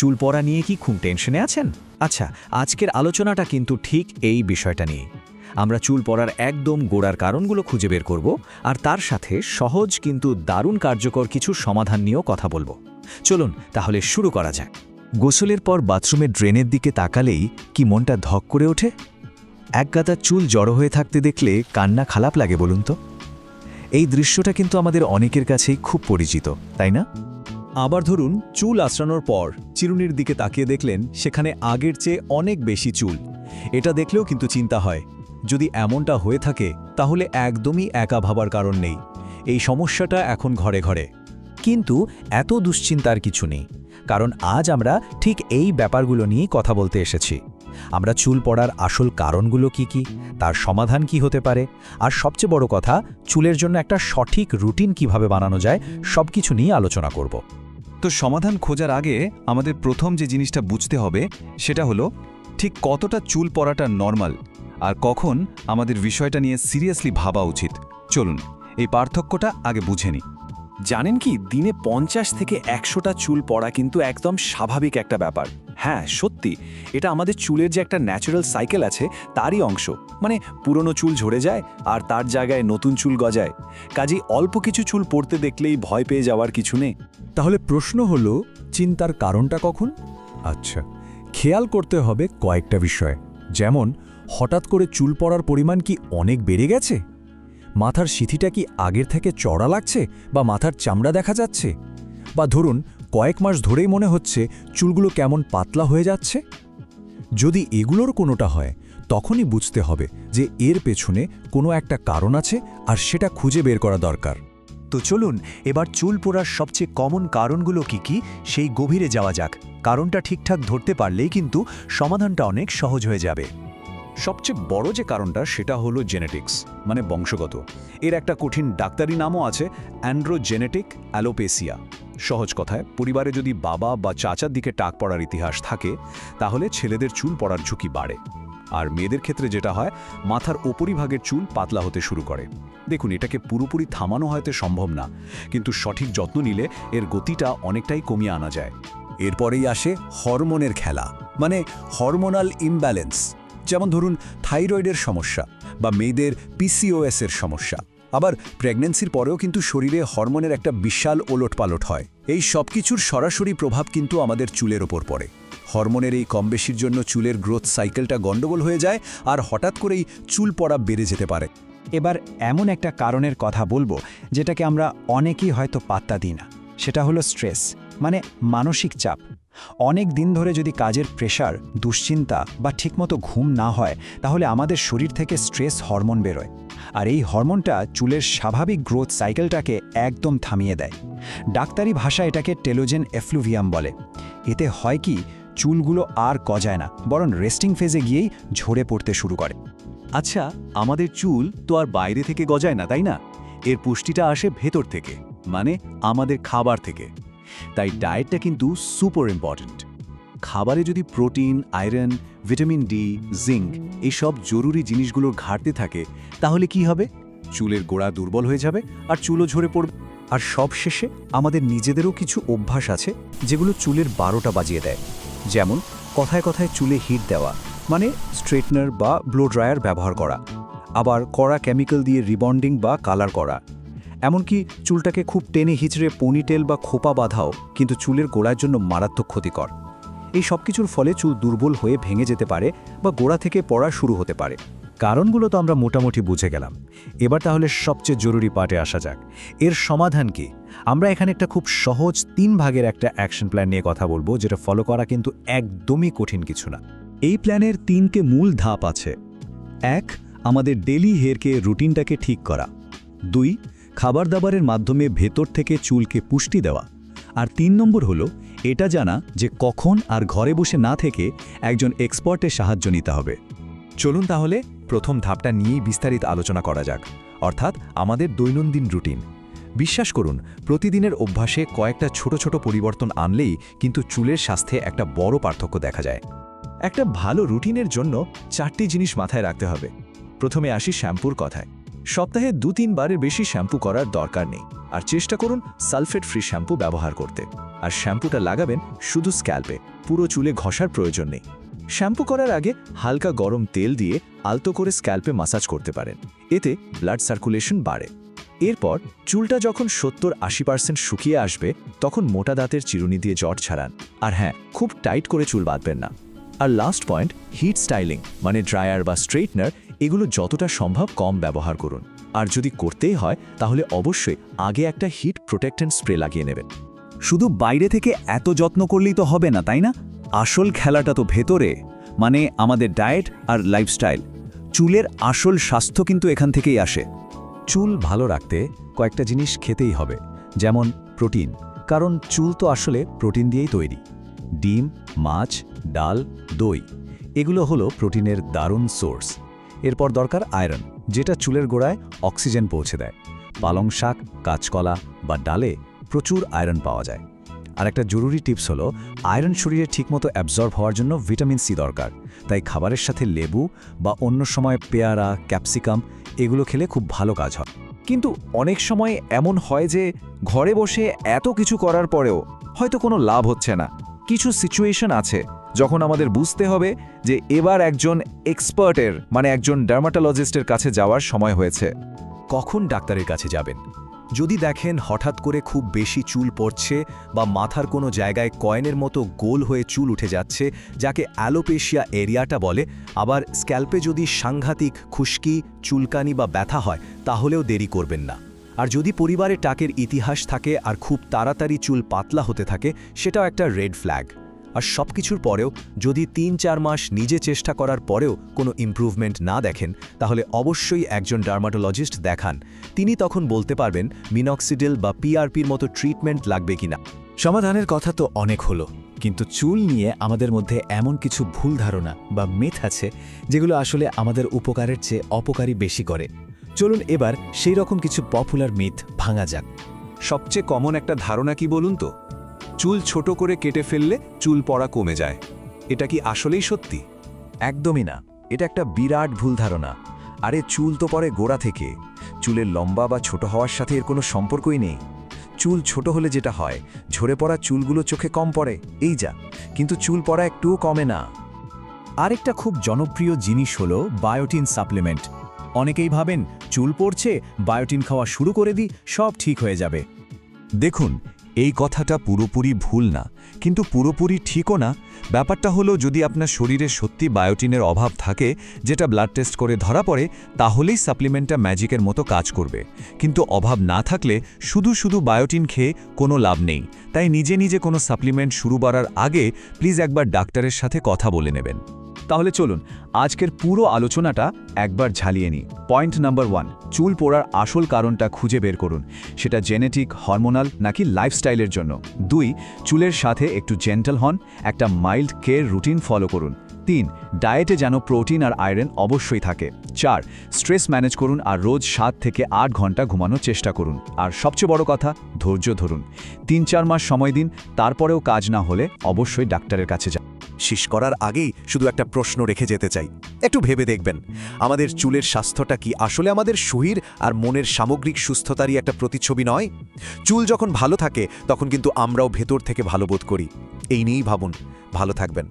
চুল পড়া নিয়ে কি খুব টেনশনে আছেন? আচ্ছা আজকের আলোচনাটা কিন্তু ঠিক এই বিষয়টা নিয়ে। আমরা চুল পড়ার একদম গোড়ার কারণগুলো খুঁজে বের করব, আর তার সাথে সহজ কিন্তু দারুণ কার্যকর কিছু সমাধান নিয়েও কথা বলব। চলুন তাহলে শুরু করা যাক। গোসলের পর বাথরুমের ড্রেনের দিকে তাকালেই কি মনটা ধক করে ওঠে? একগাদা চুল জড়ো হয়ে থাকতে দেখলে কান্না খারাপ লাগে বলুন তো। এই দৃশ্যটা কিন্তু আমাদের অনেকের কাছেই খুব পরিচিত, তাই না? আবার ধরুন, চুল আঁচড়ানোর পর চিরুনির দিকে তাকিয়ে দেখলেন সেখানে আগের চেয়ে অনেক বেশি চুল। এটা দেখলেও কিন্তু চিন্তা হয়। যদি এমনটা হয়ে থাকে, তাহলে একদমই একা ভাবার কারণ নেই। এই সমস্যাটা এখন ঘরে ঘরে। কিন্তু এত দুশ্চিন্তার কিছু নেই। কারণ আজ আমরা ঠিক এই ব্যাপারগুলো নিয়েই কথা বলতে এসেছি। আমরা চুল পড়ার আসল কারণগুলো কি কি, তার সমাধান কি হতে পারে, আর সবচেয়ে বড় কথা, চুলের জন্য একটা সঠিক রুটিন কীভাবে বানানো যায় সব কিছু নিয়ে আলোচনা করব। তো সমাধান খোঁজার আগে আমাদের প্রথম যে জিনিসটা বুঝতে হবে, সেটা হলো ঠিক কতটা চুল পড়াটা নর্মাল আর কখন আমাদের বিষয়টা নিয়ে সিরিয়াসলি ভাবা উচিত। চলুন, এই পার্থক্যটা আগে বুঝে নিই। জানেন কি, দিনে পঞ্চাশ থেকে একশোটা চুল পড়া কিন্তু একদম স্বাভাবিক একটা ব্যাপার। হ্যাঁ সত্যি, এটা আমাদের চুলের যে একটা ন্যাচারাল সাইকেল আছে, তারই অংশ। মানে পুরনো চুল ঝরে যায় আর তার জায়গায় নতুন চুল গজায়। কাজেই অল্প কিছু চুল পড়তে দেখলেই ভয় পেয়ে যাওয়ার কিছু নেই। তাহলে প্রশ্ন হলো, চিন্তার কারণটা কখন? আচ্ছা খেয়াল করতে হবে কয়েকটা বিষয়। যেমন, হঠাৎ করে চুল পড়ার পরিমাণ কি অনেক বেড়ে গেছে? মাথার সিথিটা কি আগের থেকে চড়া লাগছে বা মাথার চামড়া দেখা যাচ্ছে? বা ধরুন, কয়েক মাস ধরেই মনে হচ্ছে চুলগুলো কেমন পাতলা হয়ে যাচ্ছে? যদি এগুলোর কোনোটা হয়, তখনই বুঝতে হবে যে এর পেছনে কোনো একটা কারণ আছে আর সেটা খুঁজে বের করা দরকার। তো চলুন, এবার চুল পোড়ার সবচেয়ে কমন কারণগুলো কি কি, সেই গভীরে যাওয়া যাক। কারণটা ঠিকঠাক ধরতে পারলেই কিন্তু সমাধানটা অনেক সহজ হয়ে যাবে। সবচেয়ে বড় যে কারণটা, সেটা হলো জেনেটিক্স মানে বংশগত। এর একটা কঠিন ডাক্তারি নামও আছে অ্যান্ড্রোজেনেটিক অ্যালোপেসিয়া সহজ কথায়, পরিবারে যদি বাবা বা চাচার দিকে টাক পড়ার ইতিহাস থাকে, তাহলে ছেলেদের চুল পড়ার ঝুঁকি বাড়ে। আর মেয়েদের ক্ষেত্রে যেটা হয়, মাথার ওপরিভাগের চুল পাতলা হতে শুরু করে। দেখুন, এটাকে পুরোপুরি থামানো হয়তো সম্ভব না, কিন্তু সঠিক যত্ন নিলে এর গতিটা অনেকটাই কমিয়ে আনা যায়। এরপরেই আসে হরমোনের খেলা মানে হরমোনাল ইমব্যালেন্স। যেমন ধরুন, থাইরয়েডের সমস্যা বা মেয়েদের পিসিওএস এর সমস্যা। আবার প্রেগন্যান্সির পরেও কিন্তু শরীরে হরমোনের একটা বিশাল ওলটপালট হয়। এই সব কিছুর সরাসরি প্রভাব কিন্তু আমাদের চুলের ওপর পড়ে। হরমোনের এই কম বেশির জন্য চুলের গ্রোথ সাইকেলটা গণ্ডগোল হয়ে যায় আর হঠাৎ করেই চুল পড়া বেড়ে যেতে পারে। এবার এমন একটা কারণের কথা বলব যেটাকে আমরা অনেকেই হয়তো পাত্তা দিই না। সেটা হলো স্ট্রেস মানে মানসিক চাপ। অনেক দিন ধরে যদি কাজের প্রেশার, দুশ্চিন্তা বা ঠিকমতো ঘুম না হয়, তাহলে আমাদের শরীর থেকে স্ট্রেস হরমোন বেরোয়। আর এই হরমোনটা চুলের স্বাভাবিক গ্রোথ সাইকেলটাকে একদম থামিয়ে দেয়। ডাক্তারি ভাষা এটাকে টেলোজেন এফ্লুভিয়াম বলে। এতে হয় কি চুলগুলো আর গজায় না, বরং রেস্টিং ফেজে গিয়েই ঝরে পড়তে শুরু করে। আচ্ছা আমাদের চুল তো আর বাইরে থেকে গজায় না, তাই না? এর পুষ্টিটা আসে ভেতর থেকে মানে আমাদের খাবার থেকে। তাই ডায়েটটা কিন্তু সুপার ইম্পর্ট্যান্ট খাবারে যদি protein iron vitamin D zinc এইসব জরুরি জিনিসগুলোর ঘাটতি থাকে, তাহলে কি হবে? চুলের গোড়া দুর্বল হয়ে যাবে আর চুলও ঝরে পড়বে। আর সব শেষে আমাদের নিজেদেরও কিছু অভ্যাস আছে, যেগুলো চুলের বারোটা বাজিয়ে দেয়। যেমন কথায় কথায় চুলে হিট দেওয়া মানে স্ট্রেটনার বা ব্লো ড্রায়ার ব্যবহার করা, আবার কড়া কেমিক্যাল দিয়ে রিবন্ডিং বা কালার করা। এমনকি চুলটাকে খুব টেনে হিচড়ে পনিটেল বা খোপা বাঁধাও কিন্তু চুলের গোড়ার জন্য মারাত্মক ক্ষতিকর। এই সব কিছুর ফলে চুল দুর্বল হয়ে ভেঙে যেতে পারে বা গোড়া থেকে পড়া শুরু হতে পারে। কারণগুলো তো আমরা মোটামুটি বুঝে গেলাম। এবার তাহলে সবচেয়ে জরুরি পার্টে আসা যাক। এর সমাধান কি? আমরা এখানে একটা খুব সহজ তিন ভাগের একটা অ্যাকশন প্ল্যান নিয়ে কথা বলব, যেটা ফলো করা কিন্তু একদমই কঠিন কিছু না। এই প্ল্যানের তিনকে মূল ধাপ আছে। এক, আমাদের ডেলি হেয়ারকে রুটিনটাকে ঠিক করা। দুই খাবার দাবারের মাধ্যমে ভেতর থেকে চুলকে পুষ্টি দেওয়া। আর তিন নম্বর হলো, এটা জানা যে কখন আর ঘরে বসে না থেকে একজন এক্সপার্টের সাহায্য নিতে হবে। চলুন তাহলে প্রথম ধাপটা নিয়েই বিস্তারিত আলোচনা করা যাক। অর্থাৎ আমাদের দৈনন্দিন রুটিন। বিশ্বাস করুন, প্রতিদিনের অভ্যাসে কয়েকটা ছোট ছোট পরিবর্তন আনলেই কিন্তু চুলের স্বাস্থ্যে একটা বড় পার্থক্য দেখা যায়। একটা ভালো রুটিনের জন্য চারটি জিনিস মাথায় রাখতে হবে। প্রথমে আসি শ্যাম্পুর কথায়। সপ্তাহে দু তিনবারের বেশি শ্যাম্পু করার দরকার নেই। আর চেষ্টা করুন সালফেট ফ্রি শ্যাম্পু ব্যবহার করতে। আর শ্যাম্পুটা লাগাবেন শুধু স্ক্যাল্পে। পুরো চুলে ঘষার প্রয়োজন নেই। শ্যাম্পু করার আগে হালকা গরম তেল দিয়ে আলতো করে স্ক্যাল্পে মাসাজ করতে পারেন। এতে ব্লাড সার্কুলেশন বাড়ে। এরপর চুলটা যখন সত্তর আশি পার্সেন্ট শুকিয়ে আসবে, তখন মোটা দাঁতের চিরুনি দিয়ে জট ছাড়ান। আর হ্যাঁ খুব টাইট করে চুল বাঁধবেন না। আর লাস্ট পয়েন্ট, হিট স্টাইলিং মানে ড্রায়ার বা স্ট্রেটনার এগুলো যতটা সম্ভব কম ব্যবহার করুন। আর যদি করতেই হয়, তাহলে অবশ্যই আগে একটা হিট প্রোটেক্টেন্ট স্প্রে লাগিয়ে নেবেন। শুধু বাইরে থেকে এত যত্ন করলেই তো হবে না, তাই না? আসল খেলাটা তো ভেতরে মানে আমাদের ডায়েট আর লাইফস্টাইল। চুলের আসল স্বাস্থ্য কিন্তু এখান থেকেই আসে। চুল ভালো রাখতে কয়েকটা জিনিস খেতেই হবে, যেমন প্রোটিন, কারণ চুল তো আসলে প্রোটিন দিয়েই তৈরি। ডিম, মাছ, ডাল, দই, এগুলো হলো প্রোটিনের দারুণ সোর্স। এরপর দরকার আয়রন, যেটা চুলের গোড়ায় অক্সিজেন পৌঁছে দেয়। পালং শাক, কাঁচকলা বা ডালে প্রচুর আয়রন পাওয়া যায়। আর একটা জরুরি টিপস হলো, আয়রন শরীরে ঠিকমতো অ্যাবজর্ব হওয়ার জন্য ভিটামিন সি দরকার। তাই খাবারের সাথে লেবু বা অন্য সময় পেয়ারা, ক্যাপসিকাম এগুলো খেলে খুব ভালো কাজ হয়। কিন্তু অনেক সময় এমন হয় যে ঘরে বসে এত কিছু করার পরেও হয়তো কোনো লাভ হচ্ছে না। কিছু সিচুয়েশন আছে যখন আমাদের বুঝতে হবে যে এবার একজন এক্সপার্টের মানে একজন ডার্মাটোলজিস্টের কাছে যাওয়ার সময় হয়েছে। কখন ডাক্তারের কাছে যাবেন? যদি দেখেন হঠাৎ করে খুব বেশি চুল পড়ছে বা মাথার কোনো জায়গায় কয়েনের মতো গোল হয়ে চুল উঠে যাচ্ছে, যাকে অ্যালোপেশিয়া এরিয়াটা বলে, আবার স্ক্যাল্পে যদি সাংঘাতিক খুশকি, চুলকানি বা ব্যথা হয়, তাহলেও দেরি করবেন না। আর যদি পরিবারে টাকের ইতিহাস থাকে আর খুব তাড়াতাড়ি চুল পাতলা হতে থাকে, সেটাও একটা রেড ফ্ল্যাগ আর সব কিছুর পরেও যদি তিন চার মাস নিজে চেষ্টা করার পরেও কোনো ইমপ্রুভমেন্ট না দেখেন, তাহলে অবশ্যই একজন ডার্মাটোলজিস্ট দেখান। তিনি তখন বলতে পারবেন মিনক্সিডিল বা পিআরপির মতো ট্রিটমেন্ট লাগবে কিনা। সমাধানের কথা তো অনেক হলো, কিন্তু চুল নিয়ে আমাদের মধ্যে এমন কিছু ভুল ধারণা বা মিথ আছে, যেগুলো আসলে আমাদের উপকারের চেয়ে অপকারী বেশি করে। চলুন এবার সেই রকম কিছু পপুলার মিথ ভাঙা যাক। সবচেয়ে কমন একটা ধারণা কি বলুন তো? চুল ছোট করে কেটে ফেললে চুল পড়া কমে যায়। এটা কি আসলেই সত্যি? একদমই না। এটা একটা বিরাট ভুল ধারণা। আরে, চুল তো পরে গোড়া থেকে। চুলের লম্বা বা ছোট হওয়ার সাথে এর কোনো সম্পর্কই নেই। চুল ছোট হলে যেটা হয়, ঝরে পড়া চুলগুলো চোখে কম পড়ে, এই যা। কিন্তু চুল পড়া একটুও কমে না। আরেকটা খুব জনপ্রিয় জিনিস হলো বায়োটিন সাপ্লিমেন্ট। অনেকেই ভাবেন, চুল পড়ছে, বায়োটিন খাওয়া শুরু করে দিই, সব ঠিক হয়ে যাবে। দেখুন এই কথাটা পুরোপুরি ভুল না। কিন্তু পুরোপুরি ঠিকও না। ব্যাপারটা হলো, যদি আপনার শরীরে সত্যি বায়োটিনের অভাব থাকে, যেটা ব্লাড টেস্ট করে ধরা পড়ে, তাহলেই সাপ্লিমেন্টটা ম্যাজিকের মতো কাজ করবে। কিন্তু অভাব না থাকলে শুধু শুধু বায়োটিন খেয়ে কোনো লাভ নেই। তাই নিজে নিজে কোনো সাপ্লিমেন্ট শুরু করার আগে প্লিজ একবার ডাক্তারের সাথে কথা বলে নেবেন। তাহলে চলুন, আজকের পুরো আলোচনাটা একবার ঝালিয়ে নিই। পয়েন্ট নাম্বার ওয়ান চুল পড়ার আসল কারণটা খুঁজে বের করুন। সেটা জেনেটিক হরমোনাল নাকি লাইফস্টাইলের জন্য। দুই, চুলের সাথে একটু জেন্টাল হন, একটা মাইল্ড কেয়ার রুটিন ফলো করুন। তিন ডায়েটে যেন প্রোটিন আর আয়রন অবশ্যই থাকে। চার স্ট্রেস ম্যানেজ করুন আর রোজ সাত থেকে আট ঘণ্টা ঘুমানোর চেষ্টা করুন। আর সবচেয়ে বড় কথা, ধৈর্য ধরুন। তিন, চার মাস সময় দিন, তারপরেও কাজ না হলে অবশ্যই ডাক্তারের কাছে যান। শেষ করার আগেই শুধু একটা প্রশ্ন রেখে যেতে চাই। একটু ভেবে দেখবেন, আমাদের চুলের স্বাস্থ্যটা কি আসলে আমাদের শরীর আর মনের সামগ্রিক সুস্থতারই একটা প্রতিচ্ছবি নয়? চুল যখন ভালো থাকে, তখন কিন্তু আমরাও ভেতর থেকে ভালো বোধ করি। এই নিয়েই ভাবুন। ভালো থাকবেন।